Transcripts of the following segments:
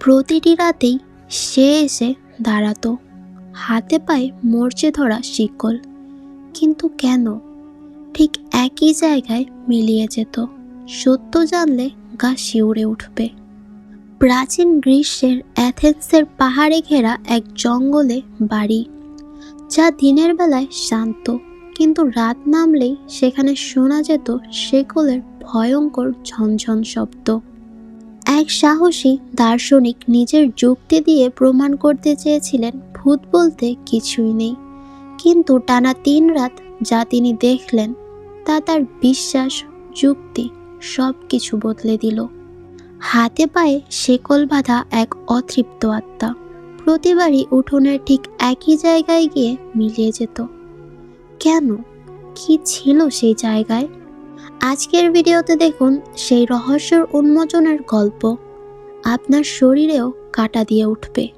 প্রতিটি রাতেই সে এসে দাঁড়াতো। হাতে পায়ে মরচে ধরা শিকল। কিন্তু কেন? ঠিক একই জায়গায় মিলিয়ে যেত। সত্য জানলে গা শিউরে উঠবে। প্রাচীন গ্রীষ্মের অ্যাথেন্সের পাহাড়ে ঘেরা এক জঙ্গলে বাড়ি, যা দিনের বেলায় শান্ত, কিন্তু রাত নামলেই সেখানে শোনা যেত শেকলের ভয়ঙ্কর ঝনঝন শব্দ। এক সাহসী দার্শনিক নিজের যুক্তি দিয়ে প্রমাণ করতে চেয়েছিলেন, ভূত বলতে কিছুই নেই। কিন্তু টানা তিন রাত যা তিনি দেখলেন, তা তার বিশ্বাস, যুক্তি সব কিছু বদলে দিল। হাতে পায়ে শেকল বাঁধা এক অতৃপ্ত আত্মা প্রতিবারই উঠোনের ঠিক একই জায়গায় গিয়ে মিলিয়ে যেত। কেন? কি ছিল সেই জায়গায়? আজকের ভিডিওতে দেখুন সেই রহস্যের উন্মোচনের গল্প। আপনার শরীরেও কাটা দিয়ে উঠবে।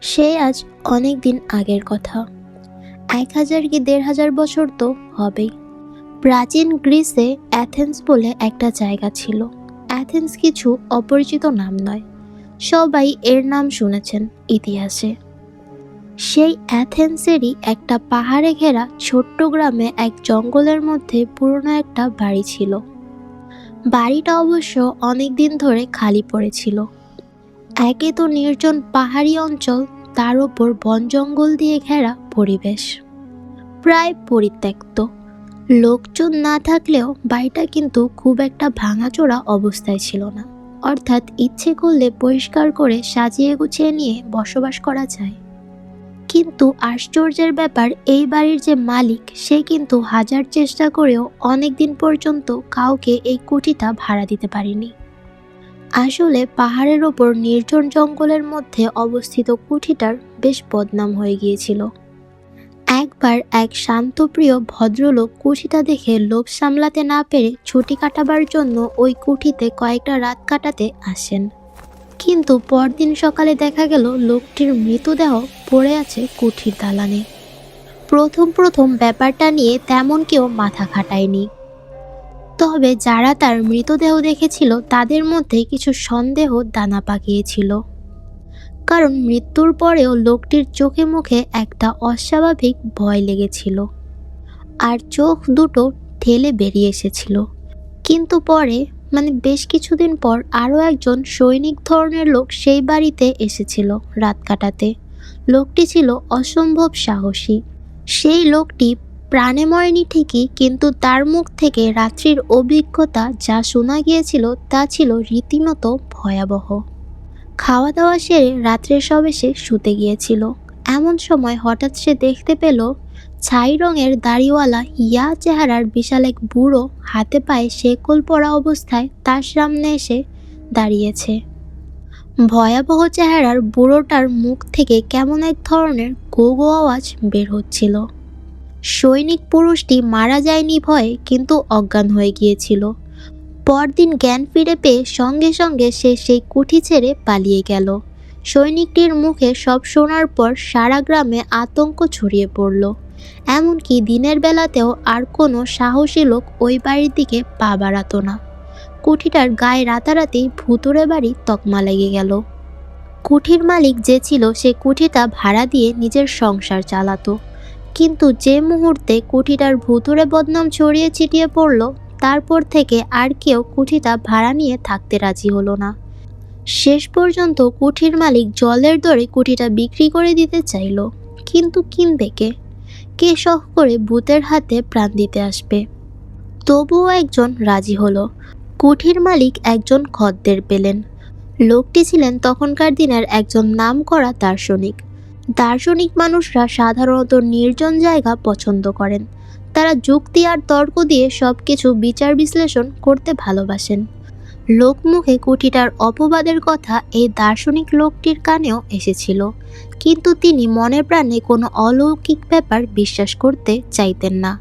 সে আজ অনেক দিন আগের কথা। এক হাজার কি দেড় হাজার বছর তো হবেই। প্রাচীন গ্রিসে অ্যাথেন্স বলে একটা জায়গা ছিল। অ্যাথেন্স কিছু অপরিচিত নাম নয়। সবাই এর নাম শুনেছেন ইতিহাসে। সেই অ্যাথেন্সেরই একটা পাহাড়ে ঘেরা ছোট্ট গ্রামে এক জঙ্গলের মধ্যে পুরনো একটা বাড়ি ছিল। বাড়িটা অবশ্য অনেক দিন ধরে খালি পড়েছিল। একে তো নির্জন পাহাড়ি অঞ্চল, তার ওপর বন জঙ্গল দিয়ে ঘেরা পরিবেশ। প্রায় পরিত্যক্ত। লোকজন না থাকলেও বাড়িটা কিন্তু খুব একটা ভাঙাচোরা অবস্থায় ছিল না। অর্থাৎ ইচ্ছে করলে পরিষ্কার করে সাজিয়ে গুছিয়ে নিয়ে বসবাস করা যায়। কিন্তু আশ্চর্যের ব্যাপার, এই বাড়ির যে মালিক, সে কিন্তু হাজার চেষ্টা করেও অনেক দিন পর্যন্ত কাউকে এই কুঠিটা ভাড়া দিতে পারেনি। আসলে পাহাড়ের ওপর নির্জন জঙ্গলের মধ্যে অবস্থিত কুঠিটার বেশ বদনাম হয়ে গিয়েছিল। একবার এক শান্তপ্রিয় ভদ্রলোক কুঠিটা দেখে লোভ সামলাতে না পেরে ছুটি কাটাবার জন্য ওই কুঠিতে কয়েকটা রাত কাটাতে আসেন। কিন্তু পরদিন সকালে দেখা গেল লোকটির মৃতদেহ পড়ে আছে কুঠির দালানে। প্রথম প্রথম ব্যাপারটা নিয়ে তেমন কেউ মাথা খাটায়নি। তবে যারা তার মৃতদেহ দেখেছিল তাদের মধ্যে কিছু সন্দেহ দানা পাকিয়েছিল। কারণ মৃত্যুর পরেও লোকটির চোখে মুখে একটা অস্বাভাবিক ভয় লেগেছিল। আর চোখ দুটো ঠেলে বেরিয়ে এসেছিল। কিন্তু পরে মানে বেশ কিছুদিন পর আরও একজন সৈনিক ধরনের লোক সেই বাড়িতে এসেছিল রাত কাটাতে। লোকটি ছিল অসম্ভব সাহসী। সেই লোকটি প্রাণে মরেনি ঠিকই, কিন্তু তার মুখ থেকে রাত্রির অভিজ্ঞতা যা শোনা গিয়েছিল তা ছিল রীতিমতো ভয়াবহ। খাওয়া দাওয়া সেরে রাত্রে সব এসে শুতে গিয়েছিল। এমন সময় হঠাৎ সে দেখতে পেল, ছাই রঙের দাড়িওয়ালা ইয়া চেহারার বিশাল এক বুড়ো হাতে পায়ে শেকল পরা অবস্থায় তার সামনে এসে দাঁড়িয়েছে। ভয়াবহ চেহারার বুড়োটার মুখ থেকে কেমন এক ধরনের গো গো আওয়াজ বের হচ্ছিল। সৈনিক পুরুষটি মারা যায়নি ভয়ে কিন্তু অজ্ঞান হয়ে গিয়েছিল। পরদিন জ্ঞান ফিরে পেয়ে সঙ্গে সঙ্গে সে সেই কুঠি ছেড়ে পালিয়ে গেল। সৈনিকটির মুখে সব শোনার পর সারা গ্রামে আতঙ্ক ছড়িয়ে পড়ল। এমনকি দিনের বেলাতেও আর কোনো সাহসী লোক ওই বাড়ির দিকে পা বাড়াতো না। কুঠিটার গায়ে রাতারাতি ভুতুরে বাড়ি তকমা লেগে গেল। কুঠির মালিক যে ছিল সে কুঠিটা ভাড়া দিয়ে নিজের সংসার চালাতো। কিন্তু যে মুহূর্তে কুঠিটার ভুতুরে বদনাম ছড়িয়ে ছিটিয়ে পড়ল তারপর থেকে আর কেউ কুঠিটা ভাড়া নিয়ে থাকতে রাজি হলো না। শেষ পর্যন্ত কুঠির মালিক জলের দরে কুঠিটা বিক্রি করে দিতে চাইল, কিন্তু কিনবে কে? কে শখ করে ভূতের হাতে প্রাণ দিতে আসবে? তবুও একজন রাজি হলো। কুঠির মালিক একজন খদ্দের পেলেন। লোকটি ছিলেন তখনকার দিনের একজন নামকরা দার্শনিক। দার্শনিক মানুষরা সাধারণত নির্জন জায়গা পছন্দ করেন। তারা যুক্তি আর তর্ক দিয়ে সব কিছু বিচার বিশ্লেষণ করতে ভালোবাসেন। লোকমুখে কুঠিটার অপবাদের কথা এই দার্শনিক লোকটির কানেও এসেছিল, কিন্তু তিনি মনে প্রাণে কোনো অলৌকিক ব্যাপার বিশ্বাস করতে চাইতেন না।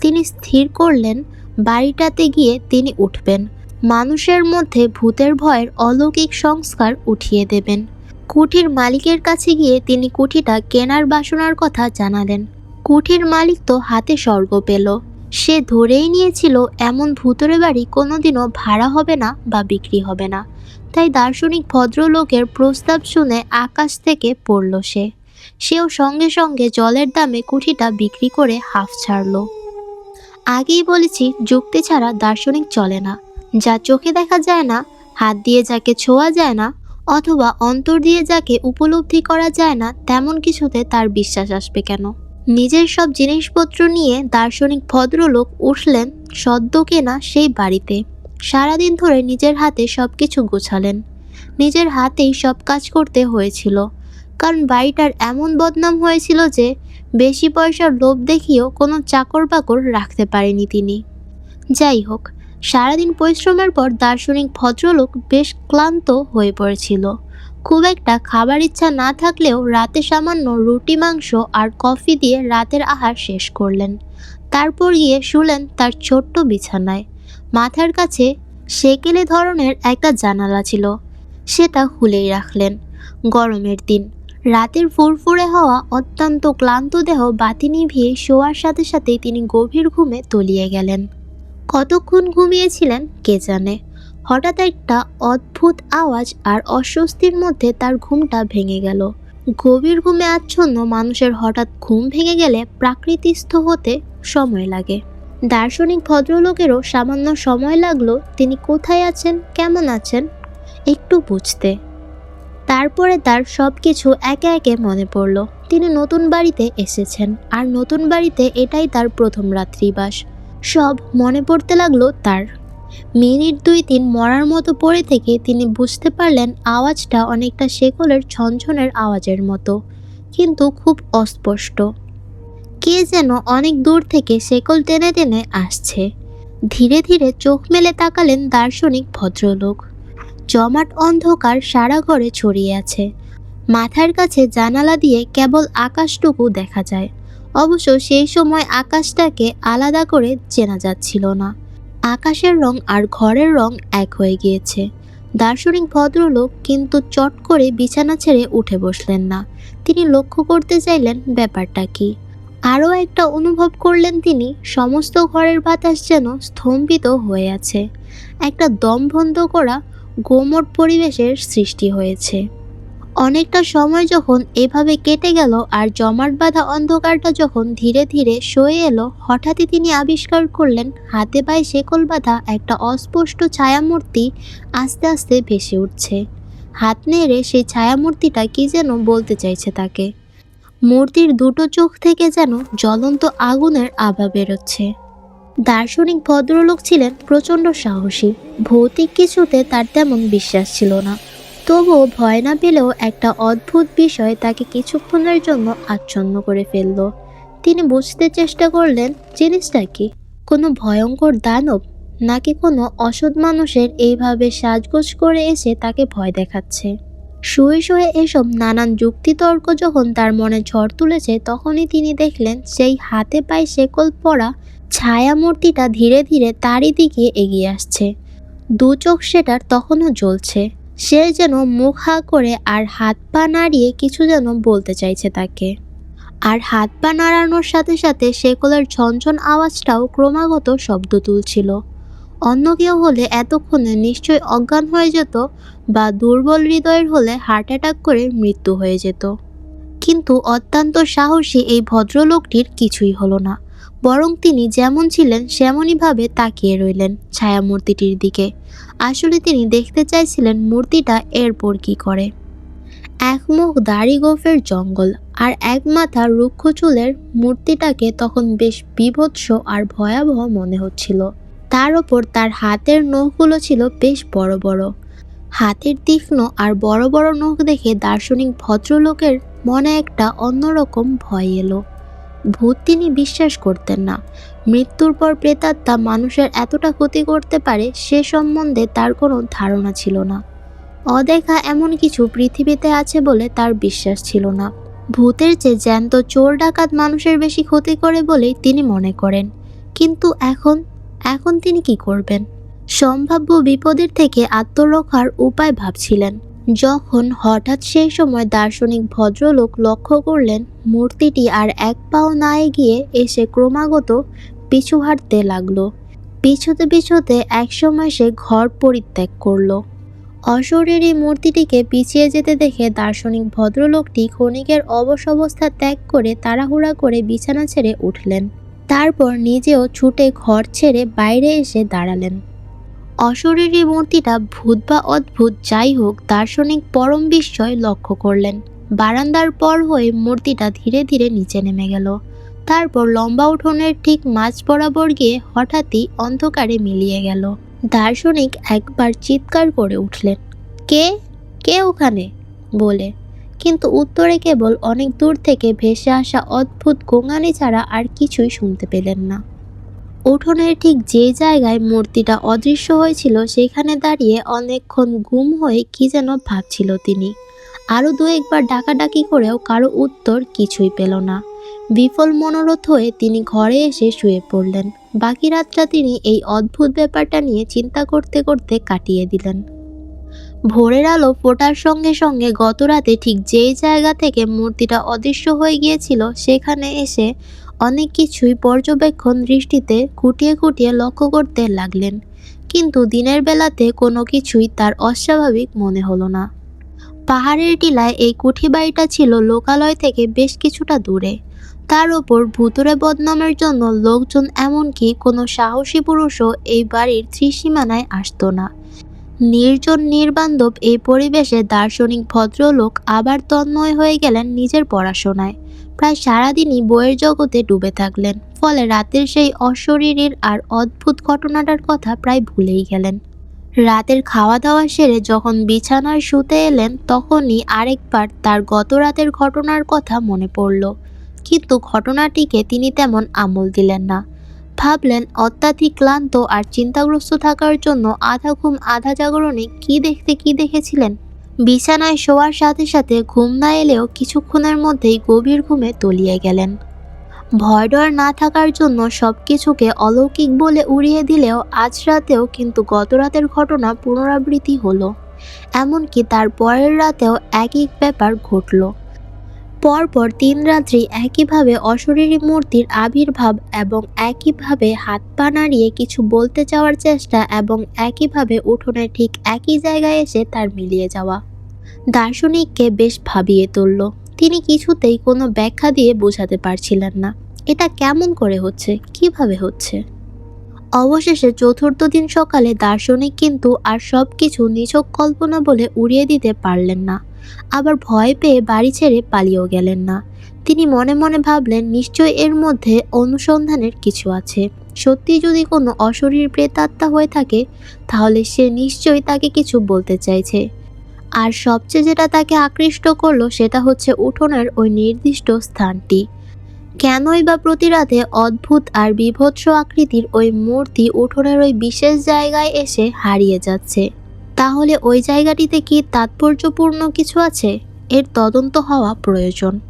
তিনি স্থির করলেন, বাড়িটাতে গিয়ে তিনি উঠবেন। মানুষের মধ্যে ভূতের ভয়ের অলৌকিক সংস্কার উঠিয়ে দেবেন। কুঠির মালিকের কাছে গিয়ে তিনি কুঠিটা কেনার বাসনার কথা জানালেন। কুঠির মালিক তো হাতে স্বর্গ পেল। সে ধরেই নিয়েছিল, এমন ভূতরে বাড়ি কোনোদিনও ভাড়া হবে না বা বিক্রি হবে না। তাই দার্শনিক ভদ্রলোকের প্রস্তাব শুনে আকাশ থেকে পড়ল সে। সেও সঙ্গে সঙ্গে জলের দামে কুঠিটা বিক্রি করে হাফ ছাড়ল। আগেই বলেছি, যুক্তি ছাড়া দার্শনিক চলে না। যা চোখে দেখা যায় না, হাত দিয়ে যাকে ছোঁয়া যায় না, অথবা অন্তর দিয়ে যাকে উপলব্ধি করা যায় না, তেমন কিছুতে তার বিশ্বাস আসবে কেন? নিজের সব জিনিসপত্র নিয়ে দার্শনিক ভদ্রলোক উঠলেন সদ্য কেনা সেই বাড়িতে। সারাদিন ধরে নিজের হাতে সব কিছু গোছালেন। নিজের হাতেই সব কাজ করতে হয়েছিল। কারণ বাড়িটার এমন বদনাম হয়েছিল যে, বেশি পয়সার লোভ দেখিয়েও কোনো চাকর বাকর রাখতে পারেনি তিনি। যাই হোক, সারাদিন পরিশ্রমের পর দার্শনিক ভদ্রলোক বেশ ক্লান্ত হয়ে পড়েছিল। খুব একটা খাবার ইচ্ছা না থাকলেও রাতে সামান্য রুটি, মাংস আর কফি দিয়ে রাতের আহার শেষ করলেন। তারপর গিয়ে শুলেন তার ছোট্ট বিছানায়। মাথার কাছে সেকেলে ধরনের একটা জানালা ছিল। সেটা খুলেই রাখলেন। গরমের দিন। রাতের ফুরফুরে হওয়া অত্যন্ত ক্লান্ত দেহ বাতি নিভিয়ে শোয়ার সাথে সাথেই তিনি গভীর ঘুমে তলিয়ে গেলেন। কতক্ষণ ঘুমিয়েছিলেন কে জানে? হঠাৎ একটা অদ্ভুত আওয়াজ আর অস্বস্তির মধ্যে তার ঘুমটা ভেঙে গেল। গভীর ঘুমে আচ্ছন্ন মানুষের হঠাৎ ঘুম ভেঙে গেলে প্রাকৃতিস্থ হতে সময় লাগে। দার্শনিক ভদ্রলোকেরও সামান্য সময় লাগল তিনি কোথায় আছেন, কেমন আছেন, একটু বুঝতে। তারপরে তার সব কিছু একে একে মনে পড়ল। তিনি নতুন বাড়িতে এসেছেন আর নতুন বাড়িতে এটাই তার প্রথম রাত্রিবাস। সব মনে পড়তে লাগল তার। মিনিট দুই তিন মরার মতো পড়ে থেকে তিনি বুঝতে পারলেন আওয়াজটা অনেকটা শেকলের ছনছনের আওয়াজের মতো, কিন্তু খুব অস্পষ্ট। কে যেন অনেক দূর থেকে শেকল টেনে টেনে আসছে। ধীরে ধীরে চোখ মেলে তাকালেন দার্শনিক ভদ্রলোক। জমাট অন্ধকার সারা ঘরে ছড়িয়ে আছে। মাথার কাছে জানালা দিয়ে কেবল আকাশটুকু দেখা যায়। অবশ্য সেই সময় আকাশটাকে আলাদা করে চেনা যাচ্ছিল না। আকাশের রং আর ঘরের রং এক হয়ে গিয়েছে। দার্শনিক ভদ্রলোক কিন্তু চট করে বিছানা ছেড়ে উঠে বসলেন না। তিনি লক্ষ্য করতে চাইলেন ব্যাপারটা কি। আরও একটা অনুভব করলেন তিনি, সমস্ত ঘরের বাতাস যেন স্তম্ভিত হয়ে আছে। একটা দম বন্ধ করা গোমট পরিবেশের সৃষ্টি হয়েছে। অনেকটা সময় যখন এভাবে কেটে গেল আর জমাট বাঁধা অন্ধকারটা যখন ধীরে ধীরে সয়ে এলো, হঠাৎই তিনি আবিষ্কার করলেন হাতে পায়ে শেকল বাঁধা একটা অস্পষ্ট ছায়ামূর্তি আস্তে আস্তে ভেসে উঠছে। হাত নেড়ে সেই ছায়ামূর্তিটা কি যেন বলতে চাইছে তাকে। মূর্তির দুটো চোখ থেকে যেন জ্বলন্ত আগুনের আভা বেরোচ্ছে। দার্শনিক ভদ্রলোক ছিলেন প্রচণ্ড সাহসী, ভৌতিক কিছুতে তার তেমন বিশ্বাস ছিল না। তবুও ভয় না পেলেও একটা অদ্ভুত বিষয় তাকে কিছুক্ষণের জন্য আচ্ছন্ন করে ফেলল। তিনি বুঝতে চেষ্টা করলেন, জিনিসটা কি? কোনো ভয়ঙ্কর দানব নাকি কোনো অসৎ মানুষের এইভাবে সাজগোজ করে এসে তাকে ভয় দেখাচ্ছে? শুয়ে শুয়ে এসব নানান যুক্তিতর্ক যখন তার মনে ঝড় তুলেছে, তখনই তিনি দেখলেন, সেই হাতে পায়ে শেকল পরা ছায়ামূর্তিটা ধীরে ধীরে তারই দিকে এগিয়ে আসছে। দু চোখ সেটার তখনও জ্বলছে। সে যেন মুখ হা করে আর হাত পা নাড়িয়ে কিছু যেন বলতে চাইছে তাকে। আর হাত পা নাড়ানোর সাথে সাথে শেকলের ঝনঝন আওয়াজটাও ক্রমাগত শব্দ তুলছিল। অন্য কেউ হলে এতক্ষণে নিশ্চয়ই অজ্ঞান হয়ে যেত বা দুর্বল হৃদয়ের হলে হার্ট অ্যাটাক করে মৃত্যু হয়ে যেত। কিন্তু অত্যন্ত সাহসী এই ভদ্রলোকটির কিছুই হলো না। বরং তিনি যেমন ছিলেন সেমনইভাবে তাকিয়ে রইলেন ছায়ামূর্তিটির দিকে। আসলে তিনি দেখতে চাইছিলেন মূর্তিটা এরপর কি করে। এক মুখ দাড়ি গোফের জঙ্গল আর এক মাথা রুক্ষ চুলের মূর্তিটাকে তখন বেশ বিভৎস আর ভয়াবহ মনে হচ্ছিল। তার ওপর তার হাতের নখগুলো ছিল বেশ বড় বড়। হাতের তীক্ষ্ণ আর বড় বড় নখ দেখে দার্শনিক ভদ্রলোকের মনে একটা অন্যরকম ভয় এলো। ভূত তিনি বিশ্বাস করতেন না। মৃত্যুর পর প্রেতাত্মা মানুষের এতটা ক্ষতি করতে পারে সে সম্বন্ধে তার কোনো ধারণা ছিল না। অদেখা এমন কিছু পৃথিবীতে আছে বলে তার বিশ্বাস ছিল না। ভূতের চেয়ে জ্যান্ত চোর ডাকাত মানুষের বেশি ক্ষতি করে বলেই তিনি মনে করেন। কিন্তু এখন এখন তিনি কি করবেন? সম্ভাব্য বিপদের থেকে আত্মরক্ষার উপায় ভাবছিলেন। যখন হঠাৎ সেই সময় দার্শনিক ভদ্রলোক লক্ষ্য করলেন, মূর্তিটি আর এক পাও না এগিয়ে এসে ক্রমাগত পিছু হাঁটতে লাগল। পিছুতে পিছুতে একসময় সে ঘর পরিত্যাগ করল। অশরীরী মূর্তিটিকে পিছিয়ে যেতে দেখে দার্শনিক ভদ্রলোকটি ক্ষণিকের অবশ অবস্থা ত্যাগ করে তাড়াহুড়া করে বিছানা ছেড়ে উঠলেন। তারপর নিজেও ছুটে ঘর ছেড়ে বাইরে এসে দাঁড়ালেন। অশরীরী মূর্তিটা ভূত বা অদ্ভুত যাই হোক, দার্শনিক পরম বিস্ময় লক্ষ্য করলেন। বারান্দার পর হয়ে মূর্তিটা ধীরে ধীরে নিচে নেমে গেল। তারপর লম্বা উঠোনের ঠিক মাঝ বরাবর গিয়ে হঠাৎই অন্ধকারে মিলিয়ে গেল। দার্শনিক একবার চিৎকার করে উঠলেন, কে? কে ওখানে? বলে। কিন্তু উত্তরে কেবল অনেক দূর থেকে ভেসে আসা অদ্ভুত গোঙানি ছাড়া আর কিছুই শুনতে পেলেন না। উঠোনের ঠিক যে জায়গায় মূর্তিটা অদৃশ্য হয়েছিল, সেখানে দাঁড়িয়ে অনেকক্ষণ গুম হয়ে কি যেন ভাবছিল তিনি। আরও দু একবার ডাকাডাকি করেও কারও উত্তর কিছুই পেল না। বিফল মনোরথ হয়ে তিনি ঘরে এসে শুয়ে পড়লেন। বাকি রাতটা তিনি এই অদ্ভুত ব্যাপারটা নিয়ে চিন্তা করতে করতে কাটিয়ে দিলেন। ভোরের আলো ফোটার সঙ্গে সঙ্গে গত রাতে ঠিক যেই জায়গা থেকে মূর্তিটা অদৃশ্য হয়ে গিয়েছিল, সেখানে এসে অনেক কিছুই পর্যবেক্ষণ দৃষ্টিতে খুঁটিয়ে খুঁটিয়ে লক্ষ্য করতে লাগলেন। কিন্তু দিনের বেলাতে কোনো কিছুই তার অস্বাভাবিক মনে হলো না। পাহাড়ের টিলায় এই কুঠি বাড়িটা ছিল লোকালয় থেকে বেশ কিছুটা দূরে। তার ওপর ভুতুরে বদনামের জন্য লোকজন এমনকি কোনো সাহসী পুরুষও এই বাড়ির ত্রিসীমানায় আসতো না। নির্জন নির্বান্ধব এই পরিবেশে দার্শনিক ভদ্রলোক আবার তন্ময় হয়ে গেলেন নিজের পড়াশোনায়। প্রায় সারাদিনই বইয়ের জগতে ডুবে থাকলেন, ফলে রাতের সেই অশরীরীর আর অদ্ভুত ঘটনাটার কথা প্রায় ভুলেই গেলেন। রাতের খাওয়া দাওয়া সেরে যখন বিছানায় শুতে এলেন, তখনই আরেকবার তার গত রাতের ঘটনার কথা মনে পড়ল। কিন্তু ঘটনাটিকে তিনি তেমন আমল দিলেন না। ভাবলেন, অত্যাধিক ক্লান্ত আর চিন্তাগ্রস্ত থাকার জন্য আধা ঘুম, আধা জাগরণে কি দেখতে, কি দেখেছিলেন? বিছানায় শোয়ার সাথে সাথে ঘুম না এলেও কিছুক্ষণের মধ্যেই গভীর ঘুমে তলিয়ে গেলেন। ভয় ডর না থাকার জন্য সব কিছুকে অলৌকিক বলে উড়িয়ে দিলেও আজ রাতেও কিন্তু গত রাতের ঘটনা পুনরাবৃত্তি হলো। এমনকি তার পরের রাতেও এক এক ব্যাপার ঘটল। পরপর তিন রাত্রি একইভাবে অশরীরী মূর্তির আবির্ভাব এবং একইভাবে হাত পা নাড়িয়ে কিছু বলতে চাওয়ার চেষ্টা এবং একইভাবে উঠোনে ঠিক একই জায়গায় এসে তার মিলিয়ে যাওয়া। দার্শনিককে বেশ ভাবিয়ে তুলল। তিনি কিছুতেই কোনো ব্যাখ্যা দিয়ে বোঝাতে পারছিলেন না। এটা কেমন করে হচ্ছে? কীভাবে হচ্ছে? অবশেষে চতুর্থ দিন সকালে দার্শনিক কিন্তু আর সব কিছু নিছক কল্পনা বলে উড়িয়ে দিতে পারলেন না। আবার ভয় পেয়ে বাড়ি ছেড়ে পালিয়েও গেলেন না। তিনি মনে মনে ভাবলেন, নিশ্চয় এর মধ্যে অনুসন্ধানের কিছু আছে। সত্যি যদি কোনো অশরীর প্রেতাত্মা হয়ে থাকে, তাহলে সে নিশ্চয়ই তাকে কিছু বলতে চাইছে। আর সবচেয়ে যেটা তাকে আকৃষ্ট করল, সেটা হচ্ছে উঠোনের ওই নির্দিষ্ট স্থানটি। কেনই বা প্রতি রাতে অদ্ভুত আর বিভৎস আকৃতির ওই মূর্তি উঠোনের ওই বিশেষ জায়গায় এসে হারিয়ে যাচ্ছে। তাহলে ওই জায়গাটিতে কি তাৎপর্যপূর্ণ কিছু আছে? এর তদন্ত হওয়া প্রয়োজন।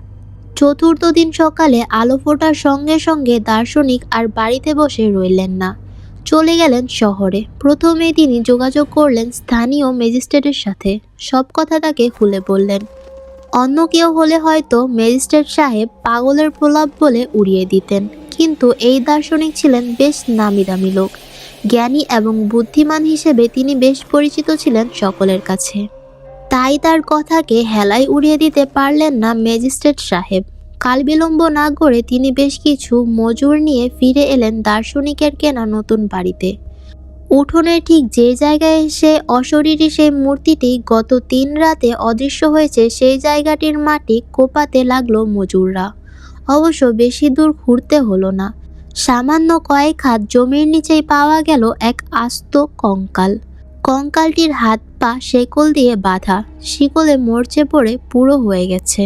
চতুর্থ দিন সকালে আলো ফোটার সঙ্গে সঙ্গে দার্শনিক আর বাড়িতে বসে রইলেন না। চলে গেলেন শহরে। প্রথমে তিনি যোগাযোগ করলেন স্থানীয় ম্যাজিস্ট্রেটের সাথে। সব কথা তাকে খুলে বললেন। অন্য কেউ হলে হয়তো ম্যাজিস্ট্রেট সাহেব পাগলের প্রলাপ বলে উড়িয়ে দিতেন। কিন্তু এই দার্শনিক ছিলেন বেশ নামি দামি লোক। জ্ঞানী এবং বুদ্ধিমান হিসেবে তিনি বেশ পরিচিত ছিলেন সকলের কাছে। তাই তার কথাকে হেলায় উড়িয়ে দিতে পারলেন না ম্যাজিস্ট্রেট সাহেব। কাল বিলম্ব না করে তিনি বেশ কিছু মজুর নিয়ে ফিরে এলেন দার্শনিকের কেনা নতুন বাড়িতে। উঠোনের ঠিক যে জায়গায় এসে অশরীরী সেই মূর্তিটি গত তিন রাতে অদৃশ্য হয়েছে সেই জায়গাটির মাটি কোপাতে লাগল মজুররা। অবশ্য বেশি দূর ঘুরতে হলো না। সামান্য কয়েক হাত জমির নিচেই পাওয়া গেল এক আস্ত কঙ্কাল। কঙ্কালটির হাত পা শেকল দিয়ে বাঁধা, শিকলে মরচে পড়ে পুরো হয়ে গেছে।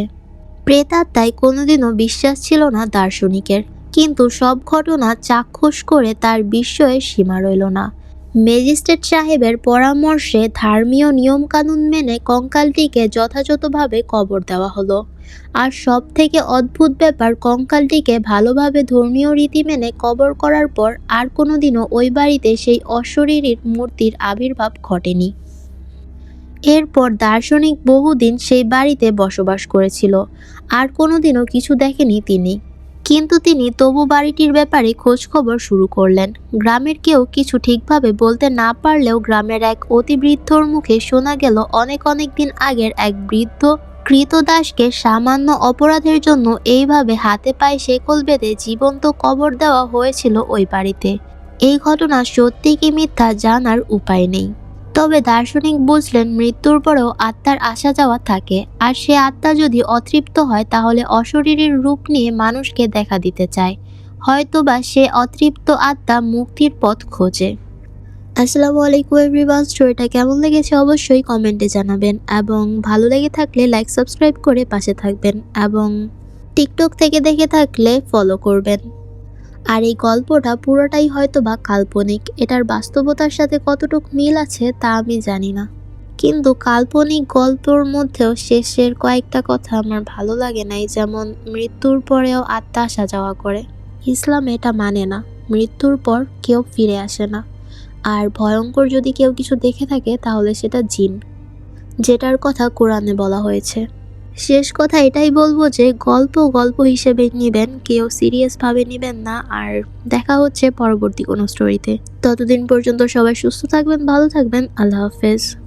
প্রেতাত্মায় কোনোদিনও বিশ্বাস ছিল না দার্শনিকের, কিন্তু সব ঘটনা চাক্ষুষ করে তার বিস্ময়ের সীমা রইল না। ম্যাজিস্ট্রেট সাহেবের পরামর্শে ধর্মীয় নিয়মকানুন মেনে কঙ্কালটিকে যথাযথভাবে কবর দেওয়া হলো। আর সব থেকে অদ্ভুত ব্যাপার, কঙ্কালটিকে ভালোভাবে ধর্মীয় রীতি মেনে কবর করার পর আর কোনোদিনও ওই বাড়িতে সেই অশরীরীর মূর্তির আবির্ভাব ঘটেনি। এরপর দার্শনিক বহুদিন সেই বাড়িতে বসবাস করেছিল। আর কোনোদিনও কিছু দেখেনি তিনি। কিন্তু তিনি তবু বাড়িটির ব্যাপারে খোঁজ খবর শুরু করলেন। গ্রামের কেউ কিছু ঠিকভাবে বলতে না পারলেও গ্রামের এক অতি বৃদ্ধর মুখে শোনা গেল অনেক অনেক দিন আগের এক বৃদ্ধ কৃতদাসকে সামান্য অপরাধের জন্য এইভাবে হাতে পায়ে শেকল বেঁধে জীবন্ত কবর দেওয়া হয়েছিল ওই বাড়িতে। এই ঘটনা সত্যি কি মিথ্যা জানার উপায় নেই। তবে দার্শনিক বুঝলেন মৃত্যুর পরেও আত্মার আসা যাওয়া থাকে। আর সে আত্মা যদি অতৃপ্ত হয়, তাহলে অশরীরের রূপ নিয়ে মানুষকে দেখা দিতে চায়। হয়তোবা সে অতৃপ্ত আত্মা মুক্তির পথ খোঁজে। আসসালামু আলাইকুম এভরিওয়ান। স্টোরিটা কেমন লেগেছে অবশ্যই কমেন্টে জানাবেন। এবং ভালো লেগে থাকলে লাইক, সাবস্ক্রাইব করে পাশে থাকবেন। এবং টিকটক থেকে দেখে থাকলে ফলো করবেন। আর এই গল্পটা পুরোটাই হয়তো বা কাল্পনিক। এটার বাস্তবতার সাথে কতটুকু মিল আছে তা আমি জানি না। কিন্তু কাল্পনিক গল্পর মধ্যেও শেষের কয়েকটা কথা আমার ভালো লাগে নাই, যেমন মৃত্যুর পরেও আত্মা আসা যাওয়া করে। ইসলাম এটা মানে না, মৃত্যুর পর কেউ ফিরে আসে না। আর ভয়ঙ্কর যদি কেউ কিছু দেখে থাকে, তাহলে সেটা জিন, যেটার কথা কোরআনে বলা হয়েছে। শেষ কথা এটাই বলব যে গল্প গল্প হিসেবে নেবেন, কেউ সিরিয়াসভাবে নেবেন না। আর দেখা হচ্ছে পরবর্তী কোনো স্টোরিতে ততদিন পর্যন্ত সবাই সুস্থ থাকবেন, ভালো থাকবেন। আল্লাহ হাফেজ।